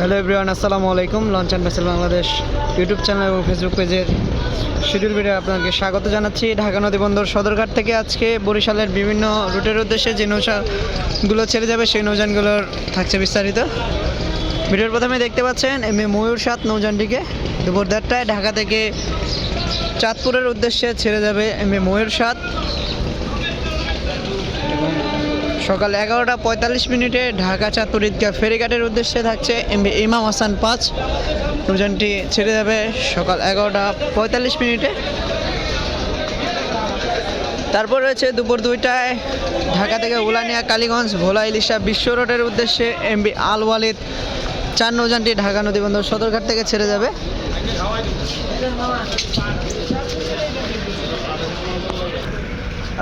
Hello everyone, আসসালামু আলাইকুম। Launch and vessel Bangladesh YouTube channel এবং ফেসবুক পেজের শিডিউল ভিডিও আপনাকে স্বাগত জানাচ্ছি। ঢাকা নদী বন্দর সদরঘাট থেকে আজকে বরিশালের বিভিন্ন রুটের উদ্দেশ্যে যে নৌসাগুলো ছেড়ে যাবে, সেই নৌযানগুলোর থাকছে বিস্তারিত। ভিডিওর প্রথমে দেখতে পাচ্ছেন এম এ ময়ূর সাত নৌযানটিকে। দুপুর দেড়টায় ঢাকা থেকে চাঁদপুরের উদ্দেশ্যে ছেড়ে যাবে এম এ ময়ূর সাত। সকাল এগারোটা পঁয়তাল্লিশ মিনিটে ঢাকা চাঁদপুর ফেরিঘাটের উদ্দেশ্যে থাকছে এমবি ইমাম হাসান পাঁচ। নৌযানটি ছেড়ে যাবে সকাল এগারোটা পঁয়তাল্লিশ মিনিটে। তারপর রয়েছে দুপুর দুইটায় ঢাকা থেকে উলানিয়া, কালীগঞ্জ, ভোলা, ইলিশা বিশ্ব রোডের উদ্দেশ্যে এমবি আল ওয়ালিদ। চার নৌযানটি ঢাকা নদীবন্দর সদরঘাট থেকে ছেড়ে যাবে।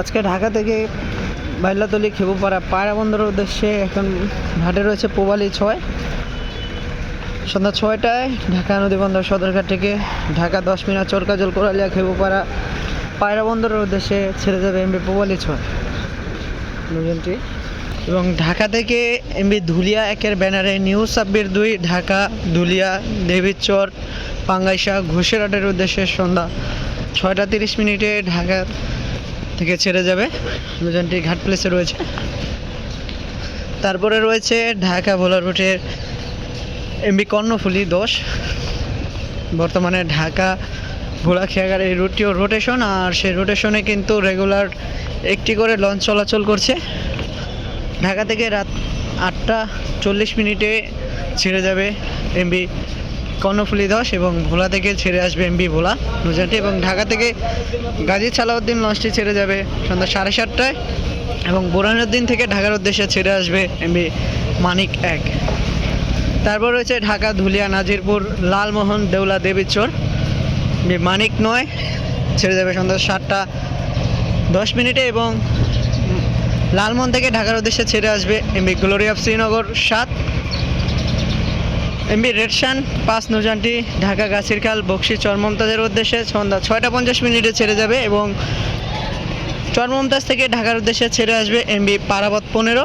আজকে ঢাকা থেকে বাইলাতলি খেবুপাড়া পায়রা বন্দরের উদ্দেশ্যে এখন ঘাটে রয়েছে পোবালি ছয়। সন্ধ্যা ছয়টায় ঢাকা নদী বন্দর সদরঘাট থেকে ঢাকা দশ মিনার চরকাজল কোরালিয়া খেবুপাড়া পায়রা বন্দরের উদ্দেশ্যে ছেড়ে যাবে এমবি পোবালি ছয়। নৌযানটি এবং ঢাকা থেকে এমবি ধুলিয়া একের ব্যানারে নিউ সাব্বির দুই ঢাকা ধুলিয়া দেবীচর পাঙ্গাইশা ঘোষেরহাটের উদ্দেশ্যে সন্ধ্যা ছয়টা তিরিশ মিনিটে ঢাকা থেকে ছেড়ে যাবে। নৌযানটি ঘাট প্লেসে রয়েছে। তারপরে রয়েছে ঢাকা ভোলার রুটের এমবি কর্ণফুলি দশ। বর্তমানে ঢাকা ভোলা খেয়াঘাট এই রুটটিও রোটেশন আর সেই রোটেশনে কিন্তু রেগুলার একটি করে লঞ্চ চলাচল করছে। ঢাকা থেকে রাত আটটা চল্লিশ মিনিটে ছেড়ে যাবে এমবি কর্ণফুলি দশ এবং ভোলা থেকে ছেড়ে আসবে এমবি ভোলা নৌযানটি এবং ঢাকা থেকে গাজী সালাউদ্দিন লঞ্চটি ছেড়ে যাবে সন্ধ্যা সাড়ে সাতটায় এবং বোরানুদ্দিন থেকে ঢাকার উদ্দেশ্যে ছেড়ে আসবে এমবি মানিক এক। তারপর রয়েছে ঢাকা, ধুলিয়া, নাজিরপুর, লালমোহন, দেউলা, দেবীচর। মানিক নয়, ছেড়ে যাবে সন্ধ্যা সাতটা দশ মিনিটে এবং লালমোহন থেকে ঢাকার উদ্দেশ্যে ছেড়ে আসবে এমবি গ্লোরি অফ শ্রীনগর সাত। এমবি রেডসান পাঁচ নৌযানটি, ঢাকা গাছিরখাল বক্সি চরমমতাজের উদ্দেশ্যে সন্ধ্যা ছয়টা পঞ্চাশ মিনিটে ছেড়ে যাবে এবং চরমমতাজ থেকে ঢাকার উদ্দেশ্যে ছেড়ে আসবে এমবি পারাবত পনেরো।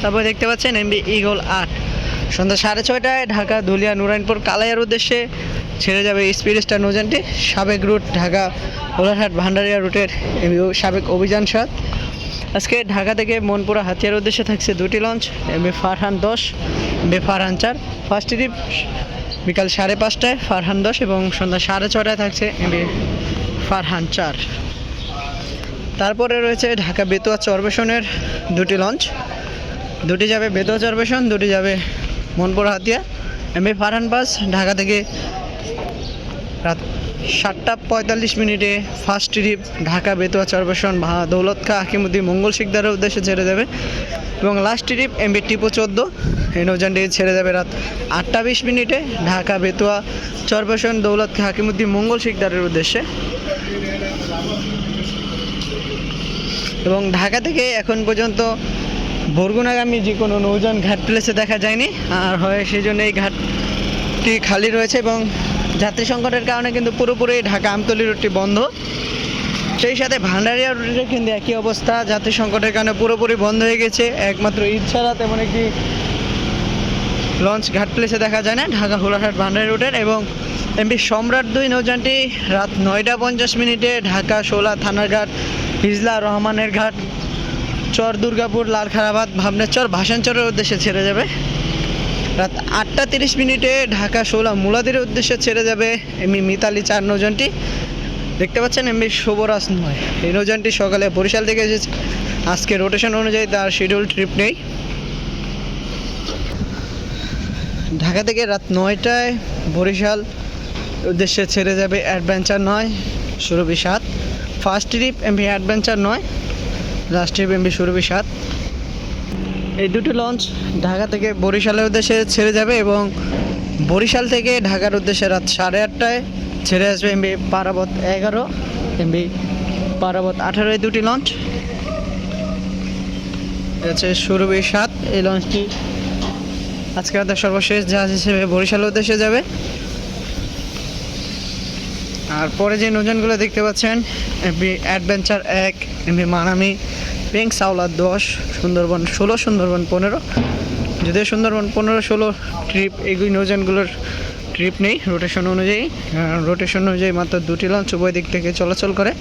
তারপরে দেখতে পাচ্ছেন এমবি ইগল আট। সন্ধ্যা সাড়ে ছয়টায় ঢাকা ধুলিয়া নুরাইনপুর কালাইয়ার উদ্দেশ্যে ছেড়ে যাবে স্পিড স্টার নৌযানটি। সাবেক রুট ঢাকা ওলারহাট ভান্ডারিয়া রুটের সাবেক অভিযান সাত। আজকে ঢাকা থেকে মনপুরা হাতিয়ার উদ্দেশ্যে থাকছে দুটি লঞ্চ এমবি ফারহান দশ এমবি ফারহান চার। ফার্স্ট ট্রিপ বিকাল সাড়ে পাঁচটায় ফারহান দশ এবং সন্ধ্যা সাড়ে ছটায় থাকছে এমবি ফারহান চার। তারপরে রয়েছে ঢাকা বেতুয়া চরবেশনের দুটি লঞ্চ দুটি যাবে বেতুয়া চরবেশন, দুটি যাবে মনপুরা হাতিয়া। এমবি ফারহান বাস ঢাকা থেকে রাত সাতটা পঁয়তাল্লিশ মিনিটে ফার্স্ট ট্রিপ ঢাকা বেতুয়া চরবেশন ভা দৌলত খা হাকিমুদ্দিন মঙ্গল শিকদারের উদ্দেশ্যে ছেড়ে যাবে এবং লাস্ট ট্রিপ এমবি টিপো চোদ্দ এই ছেড়ে যাবে রাত আটটা বিশ মিনিটে ঢাকা বেতুয়া চরবেশন দৌলত খা হাকিমুদ্দিন মঙ্গল শিকদারের উদ্দেশ্যে। এবং ঢাকা থেকে এখন পর্যন্ত বরগুনাগামী যে কোনো নৌযান ঘাট প্লেসে দেখা যায়নি, আর হয় সেই জন্য এই ঘাটটি খালি রয়েছে এবং যাত্রী সংকটের কারণে কিন্তু পুরোপুরি ঢাকা আমতলি রুটটি বন্ধ। সেই সাথে ভান্ডারিয়া রুটে কিন্তু একই অবস্থা। যাত্রী সংকটের কারণে পুরোপুরি বন্ধ হয়ে গেছে। একমাত্র ঈদ ছাড়া তেমন একটি লঞ্চ ঘাট প্লেসে দেখা যায় না। ঢাকা হোলাঘাট ভান্ডারি রুটের এবং এমপি সম্রাট দুই নৌযানটি রাত নয়টা পঞ্চাশ মিনিটে ঢাকা শোলা থানার ঘাট, হিজলা রহমানের ঘাট, চর দুর্গাপুর, লালখারাবাদ, ভাবনেশ্বর, ভাসানচরের উদ্দেশ্যে ছেড়ে যাবে। রাত আটটা তিরিশ মিনিটে ঢাকা শোলা মুলাদির উদ্দেশ্যে ছেড়ে যাবে এমনি মিতালি চার নৌযানটি দেখতে পাচ্ছেন এমনি শুভরাজ নয়। এই নৌযানটি সকালে বরিশাল থেকে এসেছে। আজকে রোটেশন অনুযায়ী তার শিডিউল ট্রিপ নেই। ঢাকা থেকে রাত নয়টায় বরিশাল উদ্দেশ্যে ছেড়ে যাবে অ্যাডভেঞ্চার নয়, সুরভি সাত। ফার্স্ট ট্রিপ এমভি অ্যাডভেঞ্চার নয় লাস্ট ট্রিপ এমবি সুরভি সাত। এই দুটি লঞ্চ ঢাকা থেকে বরিশালের উদ্দেশ্যে ছেড়ে যাবে এবং বরিশাল থেকে ঢাকার উদ্দেশ্যে রাত সাড়ে আটটায় ছেড়ে আসবে এমবি পারাবত এগারো, এমবি পারাবত আঠারো এই দুটি লঞ্চ আছে সুরভি সাত, এই লঞ্চটি আজকে আমাদের সর্বশেষ জাহাজ হিসেবে বরিশালের উদ্দেশ্যে যাবে। আর পরে যে নৌযানগুলো দেখতে পাচ্ছেন, এমবি অ্যাডভেঞ্চার এক, এমবি মানামি পিঙ্ক সাওলা দশ, সুন্দরবন ষোলো, সুন্দরবন পনেরো। যদিও সুন্দরবন পনেরো, ষোলো ট্রিপ এগুলি নৌযানগুলোর ট্রিপ নেই রোটেশন অনুযায়ী। রোটেশন অনুযায়ী মাত্র দুটি লঞ্চ উভয় দিক থেকে চলাচল করে।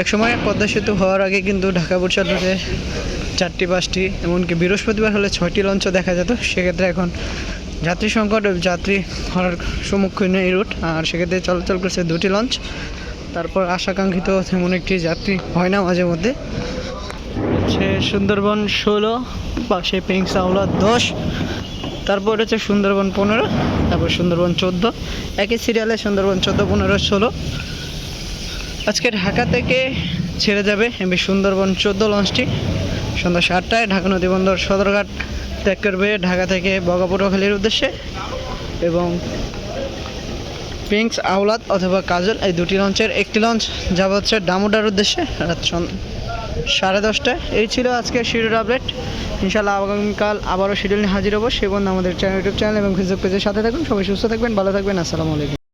একসময় পদ্মা সেতু হওয়ার আগে কিন্তু ঢাকা বরিশাল রুটে চারটি, পাঁচটি, এমনকি বৃহস্পতিবার হলে ছয়টি লঞ্চও দেখা যেত। সেক্ষেত্রে এখন যাত্রী সংকট যাত্রী হওয়ার সম্মুখীন এই রুট আর সেক্ষেত্রে চলাচল করছে দুটি লঞ্চ তারপর আশাকাঙ্ক্ষিত তেমন একটি যাত্রী হয় না মাঝে মধ্যে। হচ্ছে সুন্দরবন ষোলো, পাশে পিঙ্ক সাউলা দশ, তারপর হচ্ছে সুন্দরবন পনেরো, তারপর সুন্দরবন চোদ্দ। একই সিরিয়ালে সুন্দরবন চোদ্দ, পনেরো, ষোলো। আজকে ঢাকা থেকে ছেড়ে যাবে এমবি সুন্দরবন চোদ্দ লঞ্চটি। সন্ধ্যা সাতটায় ঢাকা নদী বন্দর সদরঘাট ত্যাগ করবে ঢাকা থেকে বগাপুরখালির উদ্দেশ্যে এবং পিঙ্কস আওলাদ অথবা কাজল, এই দুটি লঞ্চের একটি লঞ্চ যাবে হচ্ছে ডামুডার উদ্দেশ্যে রাত সাড়ে দশটায়। এই ছিল আজকের শিডিউল আপডেট। ইনশাল্লাহ আগামীকাল আবারও শিডিউল নিয়ে হাজির হব। সে বন্ধু আমাদের চ্যানেল, ইউটিউব চ্যানেল এবং ফেসবুক পেজের সাথে থাকুন। সবাই সুস্থ থাকবেন, ভালো থাকবেন। আসসালামু আলাইকুম।